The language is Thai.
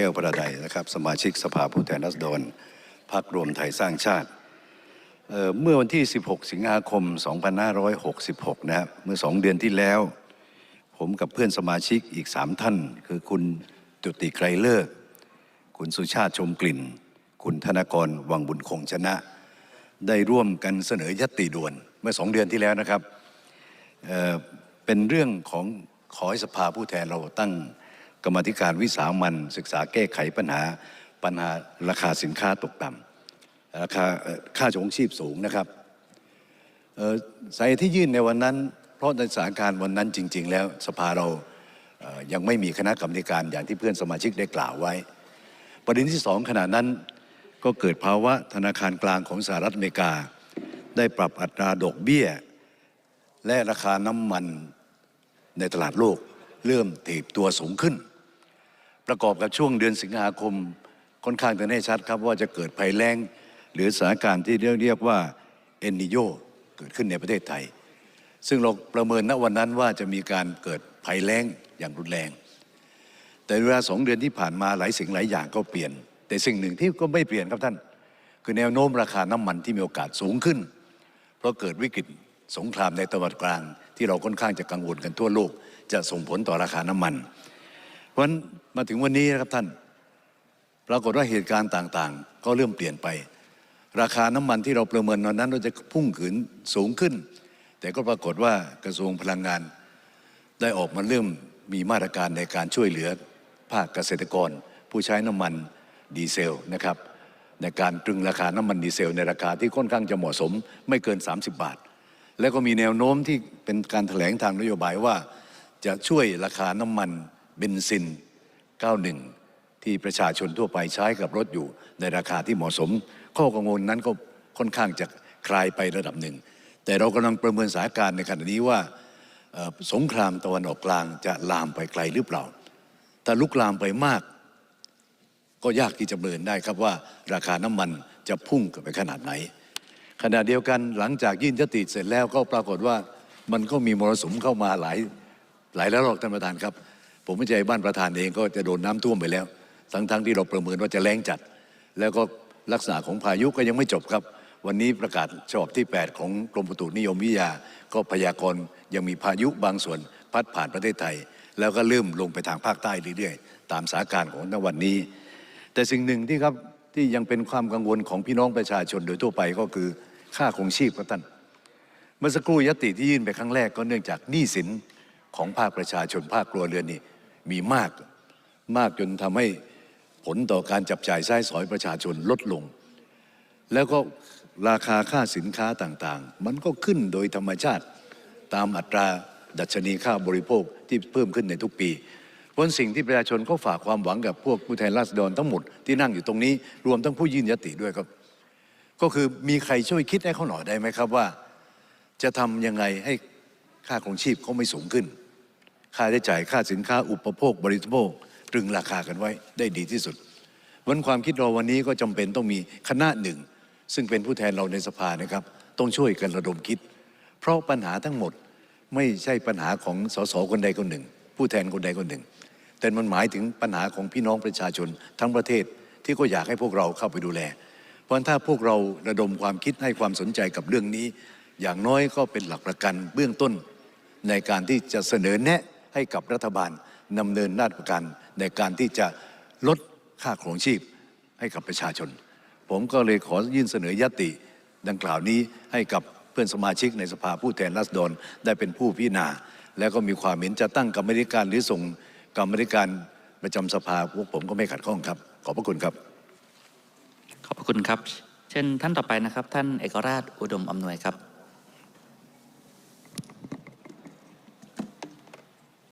แก้วประไดนะครับสมาชิกสภาผู้แทนราษฎรพรรครวมไทยสร้างชาติเเมื่อวันที่ 16 สิงหาคม 2566 นะครับเมื่อสองเดือนที่แล้ว ผมกับเพื่อนสมาชิกอีก 3 ท่าน คือคุณจุติไกรเลิก คุณสุชาติชมกลิ่น คุณธนกรวังบุญคงชนะ ได้ร่วมกันเสนอยติด่วนเมื่อสองเดือนที่แล้วนะครับเเป็นเรื่องของขอให้สภาผู้แทนเราตั้ง กรรมธิการวิสามันศึกษาแก้ไขปัญหาปัญหาราคาสินค้าตกต่ำราคาค่าชงชีพสูงนะครับเอ่อสาเหตุที่ยื่นในวันนั้น เพราะในสถานการณ์วันนั้นจริง ๆ แล้วสภาเรายังไม่มีคณะกรรมการอย่างที่เพื่อนสมาชิกได้กล่าวไว้ ประเด็นที่สองขณะนั้นก็เกิดภาวะธนาคารกลางของสหรัฐอเมริกา ได้ปรับอัตราดอกเบี้ย และราคาน้ำมันในตลาดโลกเริ่มถีบตัวสูงขึ้น ประกอบกับช่วงเดือนสิงหาคมค่อนข้างจะแน่ชัดครับว่าจะเกิดภัยแล้ง หรือสถานการณ์ที่เรียกเรียกว่าเอนนิโยเกิดขึ้นในประเทศไทย ซึ่งเราประเมินณวันนั้นว่าจะมีการเกิดภัยแล้งอย่างรุนแรง แต่เวลาสองเดือนที่ผ่านมาหลายสิ่งหลายอย่างก็เปลี่ยน แต่สิ่งหนึ่งที่ก็ไม่เปลี่ยนครับท่าน คือแนวโน้มราคาน้ำมันที่มีโอกาสสูงขึ้น เพราะเกิดวิกฤตสงครามในตะวันกลาง ที่เราค่อนข้างจะกังวลกันทั่วโลก จะส่งผลต่อราคาน้ำมัน ราะฉะนั้นมาถึงวันนี้นะครับท่าน ปรากฏว่าเหตุการณ์ต่างๆ ก็เริ่มเปลี่ยนไป ราคาน้ำมันที่เราประเมินตอนนั้นเราจะพุ่งขึ้นสูงขึ้น แต่ก็ปรากฏว่ากระทรวงพลังงาน ได้ออกมาเริ่มมีมาตรการในการช่วยเหลือภาคเกษตรกร ผู้ใช้น้ำมันดีเซลนะครับในการตรึงราคาน้ำมันดีเซลในราคาที่ค่อนข้างจะเหมาะสมไม่เกิน 30 บาท แล้วก็มีแนวโน้มที่เป็นการแถลงทางนโยบายว่า จะช่วยราคาน้ำมัน เบนซิน 91 ที่ประชาชนทั่วไปใช้กับรถอยู่ในราคาที่เหมาะสม ข้อกังวลนั้นก็ค่อนข้างจะคลายไประดับหนึ่ง แต่เรากำลังประเมินสถานการณ์ในขณะนี้ว่าสงครามตะวันออกกลางจะลามไปไกลหรือเปล่า ถ้าลุกลามไปมาก ก็ยากที่จะประเมินได้ครับว่าราคาน้ำมันจะพุ่งกันไปขนาดไหน ขณะเดียวกันหลังจากยื่นยติเสร็จแล้วก็ปรากฏว่ามันก็มีมรสุมเข้ามาหลายหลายระลอกท่านประธานครับ ผมไม่ใจบ้านประธานเองก็จะโดนน้ำท่วมไปแล้ว ทั้งๆทที่เราประเมินว่าจะแรงจัด แล้วก็ลักษณะของพายุก็ยังไม่จบครับ วันนี้ประกาศฉบับที่ 8 ของกรมอุตุนิยมวิทยา ก็พยากรณ์ยังมีพายุบางส่วนพัดผ่านประเทศไทย แล้วก็เริ่มลงไปทางภาคใต้เรื่อยๆ ตามสถานการณ์ของณวันนี้ แต่สิ่งหนึ่งที่ครับที่ยังเป็นความกังวลของพี่น้องประชาชนโดยทั่วไปก็คือค่าครองชีพครับท่านเมื่อสักครู่ยติที่ยื่นไปครั้งแรกก็เนื่องจากหนี้สินของภาคประชาชนภาคครัวเรือนนี่ มีมากมากจนทำให้ผลต่อการจับจ่ายใช้สอยประชาชนลดลง แล้วก็ราคาค่าสินค้าต่างๆ มันก็ขึ้นโดยธรรมชาติตามอัตราดัชนีค่าบริโภคที่เพิ่มขึ้นในทุกปีเพราะสิ่งที่ประชาชนก็ฝากความหวังกับพวกผู้แทนราษฎรทั้งหมดที่นั่งอยู่ตรงนี้ รวมทั้งผู้ยื่นยติด้วยครับ ก็คือมีใครช่วยคิดให้เขาหน่อยได้ไหมครับว่า จะทำยังไงให้ค่าของชีพเขาไม่สูงขึ้น ค่าใช้จ่ายค่าสินค้าอุปโภค บริโภคตรึงราคากันไว้ได้ดีที่สุด วันความคิดเราวันนี้ก็จำเป็นต้องมีคณะหนึ่ง ซึ่งเป็นผู้แทนเราในสภานะครับ ต้องช่วยกันระดมคิด เพราะปัญหาทั้งหมดไม่ใช่ปัญหาของสสคนใดคนหนึ่ง ผู้แทนคนใดคนหนึ่ง แต่มันหมายถึงปัญหาของพี่น้องประชาชนทั้งประเทศที่ก็อยากให้พวกเราเข้าไปดูแล เพราะถ้าพวกเราระดมความคิดให้ความสนใจกับเรื่องนี้ อย่างน้อยก็เป็นหลักประกันเบื้องต้นในการที่จะเสนอแนะ ให้กับรัฐบาลดำเนินนาฏการในการที่จะลดค่าครองชีพให้กับประชาชน ผมก็เลยขอยื่นเสนอยติดังกล่าวนี้ให้กับเพื่อนสมาชิกในสภาผู้แทนราษฎรได้เป็นผู้พิจารณา แล้วก็มีความเห็นจะตั้งกรรมธิการหรือส่งกรรมธิการประจำสภาพวกผมก็ไม่ขัดข้องครับ ขอบพระคุณครับ ขอบพระคุณครับ เช่นท่านต่อไปนะครับ ท่านเอกราชอุดมอำนวยครับ